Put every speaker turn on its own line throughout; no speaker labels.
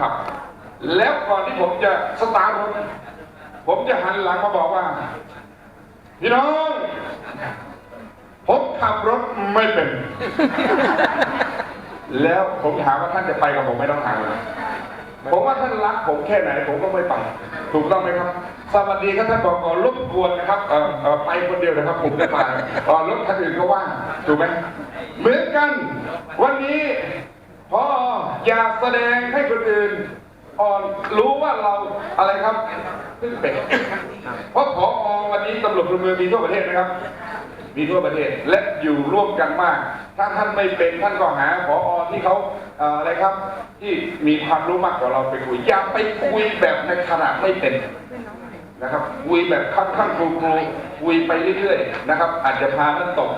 ขับ แล้วก่อนที่ผมจะสตาร์ทรถผมจะหันหลังมาบอกว่า พี่น้อง ผมขับรถไม่เป็น แล้วผมถามว่าท่านจะไปกับผมไม่ต้องถามเลยผมว่าท่านรักผมแค่ไหนผมก็ไม่ไปถูกต้องไหมครับ สวัสดีครับท่านบอกก่อนรบกวนนะครับเอ่อเออไปคนเดียวนะครับ ผมจะมาเอ่อรถคันอื่นก็ว่างถูกไหมเหมือนกัน วันนี้ พออยากแสดงให้คนอื่นอ่อนรู้ว่าเราอะไรครับเพิ่งเป็นเพราะพออวันนี้ตำรวจพลเมืองมีทั่วประเทศนะครับ มีทั่วประเทศและอยู่ร่วมกันมาก ถ้าท่านไม่เป็นท่านก็หาผออที่เขาอะไรครับ ที่มีความรู้มากกว่าเราไปคุยอย่าไปคุยแบบในขณะไม่เป็นนะครับคุยแบบข้างข้างครูครูคุยไปเรื่อยๆนะครับ อาจจะพาท่านตก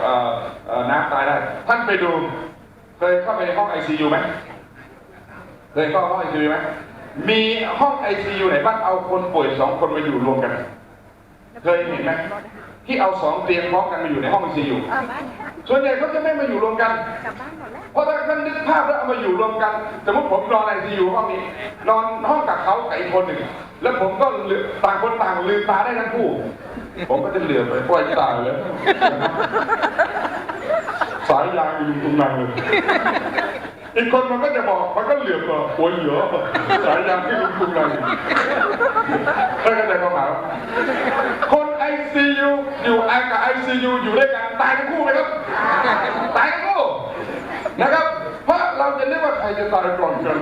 น้ำตายได้ ท่านไปดู เคยเข้าไปในห้องไอซียูไหมเคยเข้าห้องไอซียูไหมมีห้องไอซียูไหนบ้างเอาคนป่วยสองคนมาอยู่รวมกัน เคยเห็นไหมที่เอาสองเตียงพร้อมกันมาอยู่ในห้องไอซียู
เออบ้าน
ส่วนใหญ่เขาจะไม่มาอยู่รวมกัน
กลับบ้านหมดแล้ว
เพราะถ้าท่านนึกภาพแล้วเอามาอยู่รวมกันสมมติผมนอนไอซียูห้องนี้ นอนห้องกับเขากับอีกคนหนึ่งแล้วผมก็ลืมต่างคนต่างลืมตาได้ทั้งคู่ ผมก็จะเหลือบไปปล่อยตายแล้ว สายยางอยู่ตรงนั้นเลยอีกคนมันก็จะบอกมันก็เหลือบว่าหัวเหลือสายยางที่ลุงตรงนั้นแล้วก็จะเข้ามาว่าคนไอซียูอยู่ไอกับไอซียูอยู่ด้วยกันตายทั้งคู่ไหมครับตายทั้งคู่นะครับเพราะเราจะนึกว่าใครจะตายก่อนกัน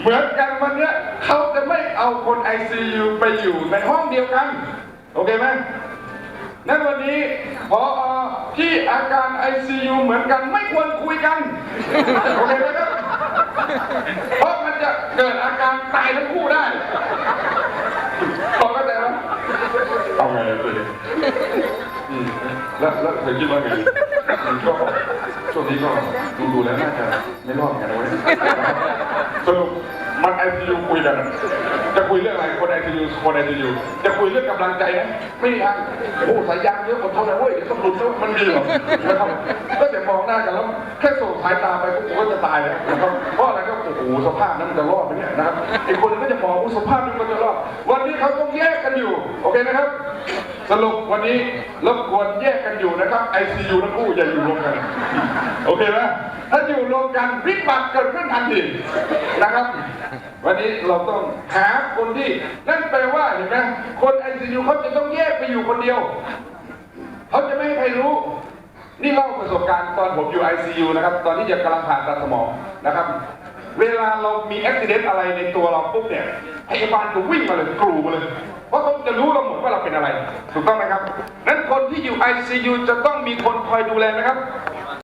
เหมือนกันวันเนี้ยเขาจะไม่เอาคนไอซียูไปอยู่ในห้องเดียวกัน โอเคไหมนั้นวันนี้พอ ที่อาการไอซียูเหมือนกันไม่ควรคุยกันโอเคไหมครับเพราะมันจะเกิดอาการตายทั้งคู่ได้พอเข้าใจไหมเอาไงตัวเองอืมแล้วแล้วเธอคิดว่าไงอืมก็ช่วงนี้ก็ดูดูแล้วน่าจะไม่รอดกันนะเว้ยสรุป มันไอซียูคุยกัน จะคุยเรื่องอะไรคนไอซียูคนไอซียูจะคุยเรื่องกำลังใจไหมไม่มีทางโอ้สายยางเยอะอดทนนะเว้ยเดี๋ยวต้องหลุดแล้วมันมีเหรอนะครับก็จะมองหน้ากันแล้วแค่ส่งสายตาไปพวกผมก็จะตายแล้วนะครับเพราะอะไรก็โอ้โหสภาพนั้นมันจะรอดไหมเนี่ยนะครับอีกคนนึงก็จะมองว่าสภาพนี้มันจะรอดวันนี้เขาต้องแยกกันอยู่โอเคนะครับ สรุปวันนี้รบกวนแยกกันอยู่นะครับ ICU ทั้งคู่อย่าอยู่รวมกัน โอเคไหมถ้าอยู่รวมกันวิบัติเกิดขึ้นทันทีนะครับ วันนี้เราต้องหาคนที่ นั่นแปลว่าเห็นไหมคน ICU เขาจะต้องแยกไปอยู่คนเดียวเขาจะไม่ให้ใครรู้ นี่เล่าประสบการณ์ตอนผมอยู่ ICU นะครับ ตอนที่จะกำลังผ่าตัดสมองนะครับเวลาเรามีอุบิเหตุอะไรในตัวเราปุ๊บเนี่ยพยาบาลจะวิ่งมาเลยกรูมาเลย เพราะเขาจะรู้เราหมดว่าเราเป็นอะไร ถูกต้องไหมครับ นั้นคนที่อยู่ ICU จะต้องมีคนคอยดูแลนะครับ